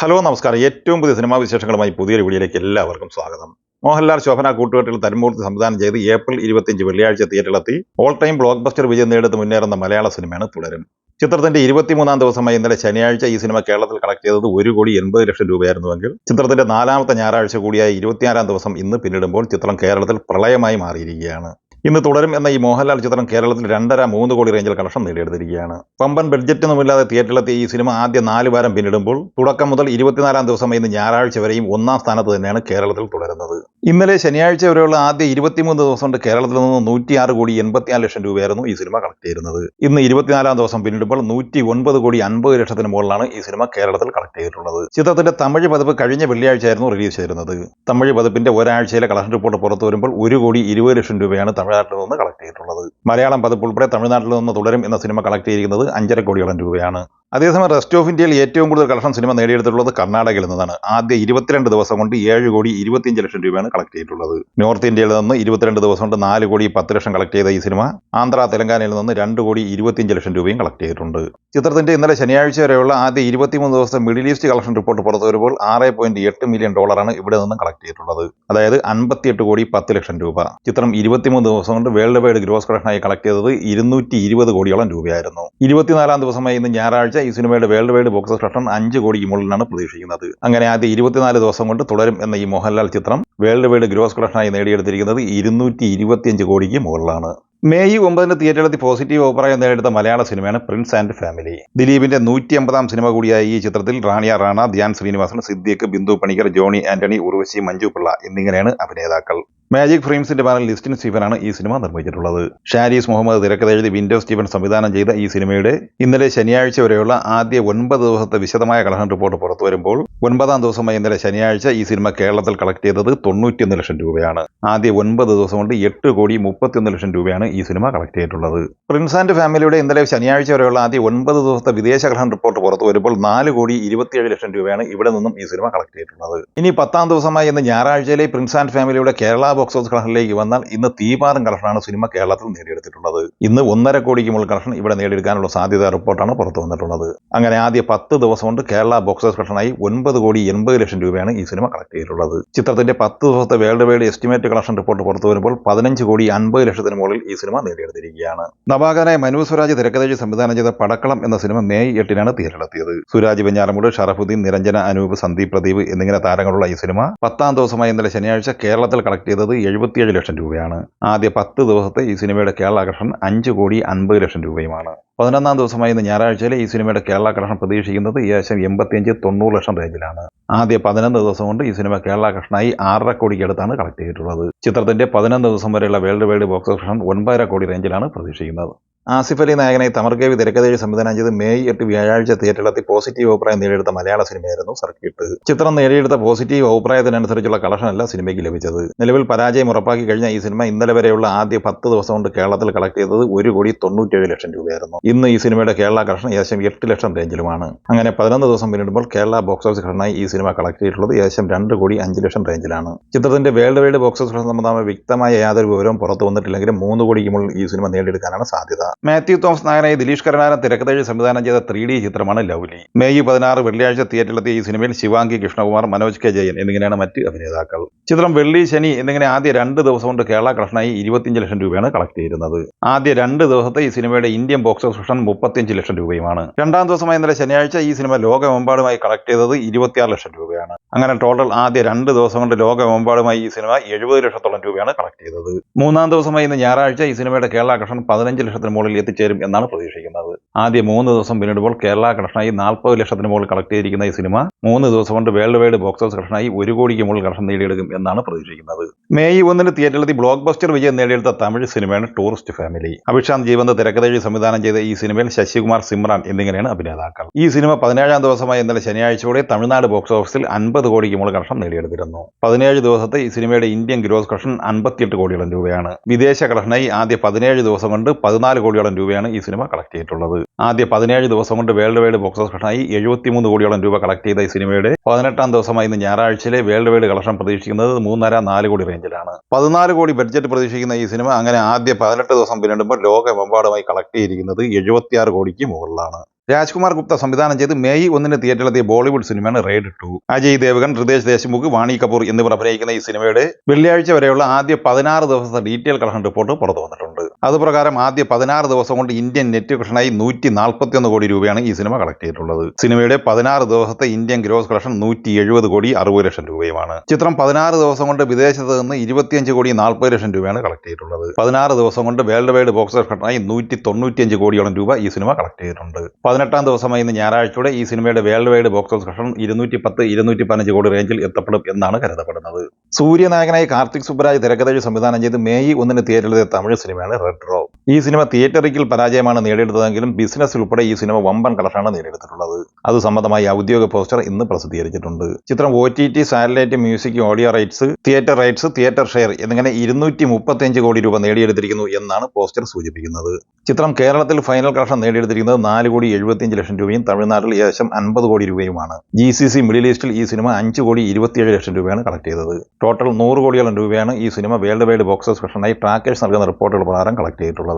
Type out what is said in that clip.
Hello നമസ്കാരം. ഏറ്റവും പുതിയ സിനിമാ വിശേഷങ്ങളുമായി പുതിയൊരു വീഡിയോയിലേക്ക് എല്ലാവർക്കും സ്വാഗതം. മോഹൻലാൽ ശോഭന കൂട്ടുകെട്ടിൽ തരുമൂർത്തി സംവിധാനം ചെയ്ത് ഏപ്രിൽ ഇരുപത്തിയഞ്ച് വെള്ളിയാഴ്ച തിയേറ്ററിലെത്തി. ഓൾ ടൈം ബ്ലോക്ക് ബസ്റ്റർ വിജയം നേടുത്ത് മുന്നേറുന്ന മലയാള സിനിമയാണ് തുടരും. ചിത്രത്തിന്റെ ഇരുപത്തിമൂന്നാം ദിവസമായി ഇന്നലെ ശനിയാഴ്ച ഈ സിനിമ കേരളത്തിൽ കളക്ട് ചെയ്തത് ഒരു കോടി എൺപത് ലക്ഷം രൂപയായിരുന്നുവെങ്കിൽ ചിത്രത്തിന്റെ നാലാമത്തെ ഞായറാഴ്ച കൂടിയായ ഇരുപത്തിയാറാം ദിവസം ഇന്ന് പിന്നിടുമ്പോൾ ചിത്രം കേരളത്തിൽ പ്രളയമായി മാറിയിരിക്കുകയാണ്. ഇന്ന് തുടരും എന്ന ഈ മോഹൻലാൽ ചിത്രം കേരളത്തിൽ രണ്ടര മൂന്ന് കോടി റേഞ്ചിൽ കളക്ഷൻ നേടിയെടുത്തിരിക്കുകയാണ്. പമ്പൻ ബഡ്ജറ്റൊന്നുമില്ലാതെ തിയേറ്ററിലെത്തിയ ഈ സിനിമ ആദ്യ നാല് വാരം പിന്നിടുമ്പോൾ തുടക്കം മുതൽ ഇരുപത്തിനാലാം ദിവസം ഇന്ന് ഞായറാഴ്ച വരെയും ഒന്നാം സ്ഥാനത്ത് തന്നെയാണ് കേരളത്തിൽ തുടരുന്നത്. ഇന്നലെ ശനിയാഴ്ച വരെയുള്ള ആദ്യ ഇരുപത്തിമൂന്ന് ദിവസം കൊണ്ട് കേരളത്തിൽ നിന്ന് നൂറ്റിയാറ് കോടി എൺപത്തിനാല് ലക്ഷം രൂപയായിരുന്നു ഈ സിനിമ കളക്ട് ചെയ്തിരുന്നത്. ഇന്ന് ഇരുപത്തിനാലാം ദിവസം പിന്നിടുമ്പോൾ നൂറ്റി ഒൻപത് കോടി അൻപത് ലക്ഷത്തിന് മുകളിലാണ് ഈ സിനിമ കേരളത്തിൽ കളക്ട് ചെയ്തിട്ടുള്ളത്. ചിത്രത്തിന്റെ തമിഴ് പതിപ്പ് കഴിഞ്ഞ വെള്ളിയാഴ്ചയായിരുന്നു റിലീസ് ചെയ്തിരുന്നത്. തമിഴ് പതിപ്പിന്റെ ഒരാഴ്ചയിലെ കളക്ഷൻ റിപ്പോർട്ട് പുറത്തു വരുമ്പോൾ ഒരു കോടി ഇരുപത് ലക്ഷം രൂപയാണ് തമിഴ്നാട്ടിൽ നിന്ന് കളക്ട് ചെയ്തിട്ടുള്ളത്. മലയാളം പതിപ്പ് ഉൾപ്പെടെ തമിഴ്നാട്ടിൽ നിന്ന് തുടരും എന്ന സിനിമ കളക്ട് ചെയ്തിരിക്കുന്നത് അഞ്ചര കോടിയോളം രൂപയാണ്. അതേസമയം റെസ്റ്റ് ഓഫ് ഇന്ത്യയിൽ ഏറ്റവും കൂടുതൽ കളക്ഷൻ സിനിമ നേടിയെടുത്തിട്ടുള്ളത് കർണാടകയിൽ നിന്നാണ്. ആദ്യ ഇരുപത്തിരണ്ട് ദിവസം കൊണ്ട് ഏഴ് കോടി ഇരുപത്തിയഞ്ച് ലക്ഷം രൂപയാണ് കളക്ട് ചെയ്തിട്ടുള്ളത്. നോർത്ത് ഇന്ത്യയിൽ നിന്ന് ഇരുപത്തിരണ്ട് ദിവസം കൊണ്ട് നാല് കോടി പത്ത് ലക്ഷം കളക്ട് ചെയ്ത ഈ സിനിമ ആന്ധ്ര തെലങ്കാനയിൽ നിന്ന് രണ്ട് കോടി ഇരുപത്തിയഞ്ച് ലക്ഷം രൂപയും കളക്ട് ചെയ്തിട്ടുണ്ട്. ചിത്രത്തിന്റെ ഇന്നലെ ശനിയാഴ്ച വരെയുള്ള ആദ്യ ഇരുപത്തിമൂന്ന് ദിവസം മിഡിൽ ഈസ്റ്റ് കളക്ഷൻ റിപ്പോർട്ട് പുറത്തു വരുമ്പോൾ ആറ് പോയിന്റ് എട്ട് മില്യൺ ഡോളറാണ് ഇവിടെ നിന്ന് കളക്ട് ചെയ്തിട്ടുള്ളത്. അതായത് അൻപത്തിയെട്ട് കോടി പത്ത് ലക്ഷം രൂപ. ചിത്രം ഇരുപത്തിമൂന്ന് ദിവസം കൊണ്ട് വേൾഡ് വൈഡ് ഗ്രോസ് കളക്ഷനായി കളക്ട് ചെയ്തത് ഇരുന്നൂറ്റി ഇരുപത് കോടിയോളം രൂപയായിരുന്നു. ഇരുപത്തിനാലാം ദിവസമായി ഇന്ന് ഞായറാഴ്ച ഈ സിനിമയുടെ വേൾഡ് വൈഡ് ബോക്സ് കളക്ഷൻ അഞ്ച് കോടിക്ക് മുകളിലാണ് പ്രതീക്ഷിക്കുന്നത്. അങ്ങനെ ആദ്യ ഇരുപത്തിനാല് ദിവസം കൊണ്ട് തുടരും എന്ന ഈ മോഹൻലാൽ ചിത്രം. വേൾഡ് വൈഡ് ഗ്രോസ് കളക്ഷനായി നേടിയെടുത്തിരിക്കുന്നത് ഇരുന്നൂറ്റി ഇരുപത്തിയഞ്ച് കോടിക്ക് മുകളിലാണ്. മെയ് ഒമ്പതിന് തിയേറ്ററിലെത്തി പോസിറ്റീവ് അഭിപ്രായം നേടിയെടുത്ത മലയാള സിനിമയാണ് പ്രിൻസ് ആൻഡ് ഫാമിലി. ദിലീപിന്റെ നൂറ്റി അമ്പതാം സിനിമ കൂടിയായ ഈ ചിത്രത്തിൽ റാണിയ റാണ ധ്യാൻ ശ്രീനിവാസൻ സിദ്ദിഖ് ബിന്ദു പണിക്കർ ജോണി ആന്റണി ഉർവശി മഞ്ജു പിള്ള എന്നിങ്ങനെയാണ് അഭിനേതാക്കൾ. മാജിക് ഫ്രെയിംസിന്റെ പാനൽ ലിസ്റ്റിൻ സ്റ്റീഫനാണ് ഈ സിനിമ നിർമ്മിച്ചിട്ടുള്ളത്. ഷാരീസ് മുഹമ്മദ് തിരക്കഥ എഴുതി വിൻഡോ സ്റ്റീഫൻ സംവിധാനം ചെയ്ത ഈ സിനിമയുടെ ഇന്നലെ ശനിയാഴ്ച വരെയുള്ള ആദ്യ ഒൻപത് ദിവസത്തെ വിശദമായ കളക്ഷൻ റിപ്പോർട്ട് പുറത്തു വരുമ്പോൾ ഒൻപതാം ദിവസമായി ഇന്നലെ ശനിയാഴ്ച ഈ സിനിമ കേരളത്തിൽ കളക്ട് ചെയ്തത് തൊണ്ണൂറ്റിയൊന്ന് ലക്ഷം രൂപയാണ്. ആദ്യ ഒൻപത് ദിവസം കൊണ്ട് എട്ട് കോടി മുപ്പത്തിയൊന്ന് ലക്ഷം രൂപയാണ് ഈ സിനിമ കളക്ട് ചെയ്തിട്ടുള്ളത്. പ്രിൻസ് ആൻഡ് ഫാമിലിയുടെ ഇന്നലെ ശനിയാഴ്ച വരെയുള്ള ആദ്യ ഒൻപത് ദിവസത്തെ വിദേശ കളക്ഷൻ റിപ്പോർട്ട് പുറത്തു വരുമ്പോൾ നാല് കോടി ഇരുപത്തിയേഴ് ലക്ഷം രൂപയാണ് ഇവിടെ നിന്നും ഈ സിനിമ കളക്ട് ചെയ്തിട്ടുള്ളത്. ഇനി പത്താം ദിവസമായി ഇന്ന് ഞായറാഴ്ചയിലെ പ്രിൻസ് ആൻഡ് ഫാമിലിയുടെ കേരള ബോക്സ് ഓഫീസ് കളക്ഷനിലേക്ക് വന്നാൽ ഇന്ന് തീപാറും കളക്ഷനാണ് സിനിമ കേരളത്തിൽ നേടിയെടുത്തിട്ടുള്ളത്. ഇന്ന് ഒന്നര കോടിക്ക് മുകളിൽ കളക്ഷൻ ഇവിടെ നേടിയെടുക്കാനുള്ള സാധ്യത റിപ്പോർട്ടാണ് പുറത്തു വന്നിട്ടുള്ളത്. അങ്ങനെ ആദ്യ പത്ത് ദിവസം കൊണ്ട് കേരള ബോക്സ് ഓഫീസ് കളക്ഷനായി ഒൻപത് കോടി എൺപത് ലക്ഷം രൂപയാണ് ഈ സിനിമ കളക്ട് ചെയ്തിട്ടുള്ളത്. ചിത്രത്തിന്റെ പത്ത് ദിവസത്തെ world wide estimate collection report പുറത്തു വരുമ്പോൾ പതിനഞ്ച് കോടി അൻപത് ലക്ഷത്തിന് മുകളിൽ ഈ സിനിമ നേടിയെടുത്തിരിക്കുകയാണ്. നവാഗതനായ മനു സ്വരാജ് തിരക്കഥയിൽ സംവിധാനം ചെയ്ത പടക്കളം എന്ന സിനിമ മെയ് എട്ടിനാണ് തിയേറ്ററിലെത്തിയത്. സുരാജ് വെഞ്ഞാറമൂട് ഷറഫുദ്ദീൻ നിരഞ്ജന അനൂപ് സന്ദീപ് പ്രദീപ് എന്നിങ്ങനെ താരങ്ങളുള്ള ഈ സിനിമ പത്താം ദിവസമായി ഇന്നലെ ശനിയാഴ്ച കേരളത്തിൽ കളക്ട് ചെയ്തത് എഴുപത്തിയേഴ് ലക്ഷം രൂപയാണ്. ആദ്യ പത്ത് ദിവസത്തെ ഈ സിനിമയുടെ കേരള കളക്ഷൻ അഞ്ച് കോടി അൻപത് ലക്ഷം രൂപയുമാണ്. പതിനൊന്നാം ദിവസമായി ഇന്ന് ഞായറാഴ്ചയിലെ ഈ സിനിമയുടെ കേരള കളക്ഷൻ പ്രതീക്ഷിക്കുന്നത് ഏകദേശം എൺപത്തിയഞ്ച് തൊണ്ണൂറ് ലക്ഷം റേഞ്ചിലാണ്. ആദ്യ പതിനൊന്ന് ദിവസം കൊണ്ട് ഈ സിനിമ കേരള കളക്ഷനായി ആറര കോടിക്ക് അടുത്താണ് കളക്ട് ചെയ്തിട്ടുള്ളത്. ചിത്രത്തിന്റെ പതിനൊന്ന് ദിവസം വരെയുള്ള വേൾഡ് വൈഡ് ബോക്സ് കളക്ഷൻ ഒൻപതര കോടി റേഞ്ചിലാണ് പ്രതീക്ഷിക്കുന്നത്. ആസിഫ് അലി നായകനായി തമർഗേവി തിരക്കഥയിൽ സംവിധാനം ചെയ്ത് മെയ് എട്ട് വ്യാഴാഴ്ച തിയേറ്ററിലെത്തി പോസിറ്റീവ് അഭിപ്രായം നേടിയെടുത്ത മലയാള സിനിമയായിരുന്നു സർക്യൂട്ട്. ചിത്രം നേടിയെടുത്ത പോസിറ്റീവ് അഭിപ്രായത്തിനനുസരിച്ചുള്ള കളക്ഷനല്ല സിനിമയ്ക്ക് ലഭിച്ചത്. നിലവിൽ പരാജയം ഉറപ്പാക്കി കഴിഞ്ഞ ഈ സിനിമ ഇന്നലെ വരെയുള്ള ആദ്യ പത്ത് ദിവസം കൊണ്ട് കേരളത്തിൽ കളക്ട് ചെയ്തത് ഒരു കോടി തൊണ്ണൂറ്റേഴ് ലക്ഷം രൂപയായിരുന്നു. ഇന്ന് ഈ സിനിമയുടെ കേരള കളക്ഷൻ ഏകദേശം എട്ട് ലക്ഷം റേഞ്ചിലുമാണ്. അങ്ങനെ പതിനൊന്ന് ദിവസം പിന്നിടുമ്പോൾ കേരള ബോക്സ് ഓഫീസ് കളക്ഷനായി ഈ സിനിമ കളക്ട് ചെയ്തിട്ടുള്ളത് ഏകദേശം രണ്ട് കോടി അഞ്ച് ലക്ഷം റേഞ്ചിലാണ്. ചിത്രത്തിന്റെ വേൾഡ് വൈഡ് ബോക്സ് ഓഫീസ് സംബന്ധമായ വ്യക്തമായ യാതൊരു വിവരവും പുറത്തു വന്നിട്ടില്ലെങ്കിലും മൂന്ന് കോടിക്ക് മുകളിൽ ഈ സിനിമ നേടിയെടുക്കാനാണ് സാധ്യത. മാത്യു തോമസ് നായനായി ദിലീഷ് കരുണാരൻ തിരക്കഥഴി സംവിധാനം ചെയ്ത ത്രീ ഡി ചിത്രമാണ് ലൗലി. മെയ് പതിനാറ് വെള്ളിയാഴ്ച തിയേറ്ററിലെത്തിയ ഈ സിനിമയിൽ ശിവാംഗി കൃഷ്ണകുമാർ മനോജ് കെ ജയൻ എന്നിങ്ങനെയാണ് മറ്റ് അഭിനേതാക്കൾ. ചിത്രം വെള്ളി ശനി എന്നിങ്ങനെ ആദ്യ രണ്ട് ദിവസം കൊണ്ട് കേരള കളക്ഷനായി ഇരുപത്തിയഞ്ച് ലക്ഷം രൂപയാണ് കളക്ട് ചെയ്തിരുന്നത്. ആദ്യ രണ്ട് ദിവസത്തെ ഈ സിനിമയുടെ ഇന്ത്യൻ ബോക്സ് ഓഫീസ് മുപ്പത്തിയഞ്ച് ലക്ഷം രൂപയുമാണ്. രണ്ടാം ദിവസമായ ഇന്നലെ ശനിയാഴ്ച ഈ സിനിമ ലോകമെമ്പാടുമായി കളക്ട് ചെയ്തത് ഇരുപത്തിയാറ് ലക്ഷം രൂപയാണ്. അങ്ങനെ ടോട്ടൽ ആദ്യ രണ്ട് ദിവസം കൊണ്ട് ലോകമെമ്പാടുമായി ഈ സിനിമ എഴുപത് ലക്ഷത്തോളം രൂപയാണ് കളക്ട് ചെയ്തത്. മൂന്നാം ദിവസമായി ഇന്ന് ഞായറാഴ്ച ഈ സിനിമയുടെ കേരള കളക്ഷൻ പതിനഞ്ച് ലക്ഷത്തിന് മുകളിൽ എത്തിച്ചേരും എന്നാണ് പ്രതീക്ഷിക്കുന്നത്. ആദ്യ മൂന്ന് ദിവസം പിന്നിടുമ്പോൾ കേരള കളക്ഷനായി നാൽപ്പത് ലക്ഷത്തിന് മുകളിൽ കളക്ട് ചെയ്തിരിക്കുന്ന ഈ സിനിമ മൂന്ന് ദിവസം കൊണ്ട് വേൾഡ് വൈഡ് ബോക്സ് ഓഫീസ് കളക്ഷനായി ഒരു കോടിക്ക് മുകളിൽ കളക്ഷൻ നേടിയെടുക്കും എന്നാണ് പ്രതീക്ഷിക്കുന്നത്. മെയ് ഒന്നിന് തിയേറ്ററിലെത്തി ബ്ലോക്ക് ബസ്റ്റർ വിജയം നേടിയെടുത്ത തമിഴ് സിനിമയാണ് ടൂറിസ്റ്റ് ഫാമിലി അഭിഷാന്ത് ജീവന്ത് തിരക്കഥഴി സംവിധാനം ചെയ്ത ഈ സിനിമയിൽ ശശികുമാർ സിമ്രാൻ എന്നിങ്ങനെയാണ് അഭിനേതാക്കൾ. ഈ സിനിമ പതിനേഴാം ദിവസമായി ഇന്നലെ ശനിയാഴ്ചയോടെ തമിഴ്നാട് ബോക്സ് ഓഫീസിൽ അൻപത് കോടിക്ക് മുകളിൽ കളക്ഷൻ നേടിയെടുത്തിരുന്നു. പതിനേഴ് ദിവസത്തെ ഈ സിനിമയുടെ ഇന്ത്യൻ ഗ്രോസ് കളക്ഷൻ അൻപത്തിയെട്ട് കോടിയോളം രൂപയാണ്. വിദേശ കളക്ഷനായി ആദ്യ പതിനേഴ് ദിവസം കൊണ്ട് പതിനാല് കോടിയോളം രൂപയാണ് ഈ സിനിമ കളക്ട് ചെയ്തിട്ടുള്ളത്. ആദ്യ പതിനേഴ് ദിവസം കൊണ്ട് വേൾഡ് വൈഡ് ബോക്സ് ഓഫീസ് കളക്ഷനായി എഴുപത്തിമൂന്ന് കോടിയോളം രൂപ കളക്ട് ചെയ്ത ഈ സിനിമയുടെ പതിനെട്ടാം ദിവസമായി ഇന്ന് ഞായറാഴ്ചയിലെ വേൾഡ് വൈഡ് കളക്ഷൻ പ്രതീക്ഷിക്കുന്നത് മൂന്നര നാല് കോടി റേഞ്ചിലാണ്. പതിനാല് കോടി ബഡ്ജറ്റ് പ്രതീക്ഷിക്കുന്ന ഈ സിനിമ അങ്ങനെ ആദ്യ പതിനെട്ട് ദിവസം പിന്നിടുമ്പോൾ ലോകമെമ്പാടുമായി കളക്ട് ചെയ്തിരിക്കുന്നത് എഴുപത്തിയാറ് കോടിക്ക് മുകളിലാണ്. രാജ്കുമാർ ഗുപ്ത സംവിധാനം ചെയ്ത് മെയ് ഒന്നിന് തിയേറ്ററിലെത്തിയ ബോളിവുഡ് സിനിമയാണ് റെയ്ഡ് ടു. അജയ് ദേവഗൻ ഹൃദേശ് ദേശ്മുഖ് വാണി കപൂർ എന്നിവർ അഭിനയിക്കുന്ന ഈ സിനിമയുടെ വെള്ളിയാഴ്ച വരെയുള്ള ആദ്യ പതിനാറ് ദിവസത്തെ ഡീറ്റെയിൽ കളക്ഷൻ റിപ്പോർട്ട് പുറത്തു വന്നിട്ടുണ്ട്. അതുപ്രകാരം ആദ്യ പതിനാറ് ദിവസം കൊണ്ട് ഇന്ത്യൻ നെറ്റ് കളക്ഷനായി നൂറ്റി നാൽപ്പത്തിയൊന്ന് കോടി രൂപയാണ് ഈ സിനിമ കളക്ട് ചെയ്തിട്ടുള്ളത്. സിനിമയുടെ പതിനാറ് ദിവസത്തെ ഇന്ത്യൻ ഗ്രോസ് കളക്ഷൻ നൂറ്റി എഴുപത് കോടി അറുപത് ലക്ഷം രൂപയുമാണ്. ചിത്രം പതിനാറ് ദിവസം കൊണ്ട് വിദേശത്ത് നിന്ന് ഇരുപത്തിയഞ്ച് കോടി നാൽപ്പത് ലക്ഷം രൂപയാണ് കളക്ട് ചെയ്തിട്ടുള്ളത്. പതിനാറ് ദിവസം കൊണ്ട് വേൾഡ് വൈഡ് ബോക്സ് കളക്ഷനായി നൂറ്റി തൊണ്ണൂറ്റിയഞ്ച് കോടിയോളം രൂപ ഈ സിനിമ കളക്ട് ചെയ്തിട്ടുണ്ട്. പതിനെട്ടാം ദിവസമായി ഇന്ന് ഞായറാഴ്ചയോടെ ഈ സിനിമയുടെ വേൾഡ് വൈഡ് ബോക്സ് കളക്ഷൻ ഇരുന്നൂറ്റി പത്ത് ഇരുന്നൂറ്റി പതിനഞ്ച് കോടി റേഞ്ചിൽ എത്തപ്പെടും എന്നാണ് കരുതപ്പെടുന്നത്. സൂര്യനായകനായി കാർത്തിക് സുബ്രാജ് തിരക്കഥയിൽ സംവിധാനം ചെയ്ത് മെയ് ഒന്നിന് തിയേറ്ററിലെത്തിയ തമിഴ് സിനിമയാണ് റെഡ് റോ ഈ സിനിമ തിയേറ്ററിക്കൽ പരാജയമാണ് നേടിയെടുത്തതെങ്കിലും ബിസിനസ് ഉൾപ്പെടെ ഈ സിനിമ വമ്പൻ കളക്ഷനാണ് നേടിയെടുത്തിട്ടുള്ളത്. അത് സംബന്ധമായി ഔദ്യോഗിക പോസ്റ്റർ ഇന്ന് പ്രസിദ്ധീകരിച്ചിട്ടുണ്ട്. ചിത്രം O T T satellite music audio rights theatre rights theatre share എന്നിങ്ങനെ ഇരുന്നൂറ്റി മുപ്പത്തിയഞ്ച് കോടി രൂപ നേടിയെടുത്തിരിക്കുന്നു എന്നാണ് പോസ്റ്റർ സൂചിപ്പിക്കുന്നത്. ചിത്രം കേരളത്തിൽ ഫൈനൽ കളക്ഷൻ നേടിയെടുത്തിരിക്കുന്നത് നാല് കോടി എഴുപത്തിയഞ്ച് ലക്ഷം രൂപയും തമിഴ്നാട്ടിൽ ഏകദേശം അൻപത് കോടി രൂപയുമാണ്. ജി സി സി മിഡിൽ ഈസ്റ്റിൽ ഈ സിനിമ അഞ്ച് കോടി ഇരുപത്തിയേഴ് ലക്ഷം രൂപയാണ് കളക്ട് ചെയ്തത്. ടോട്ടൽ നൂറ് കോടിയോളം രൂപയാണ് ഈ സിനിമ വേൾഡ് വൈഡ് ബോക്സ് ഓഫീസ് കളക്ഷനായി ട്രാക്കേഴ്സ് നൽകുന്ന റിപ്പോർട്ടുകൾ പ്രകാരം കളക്ട് ചെയ്തിട്ടുള്ളത്.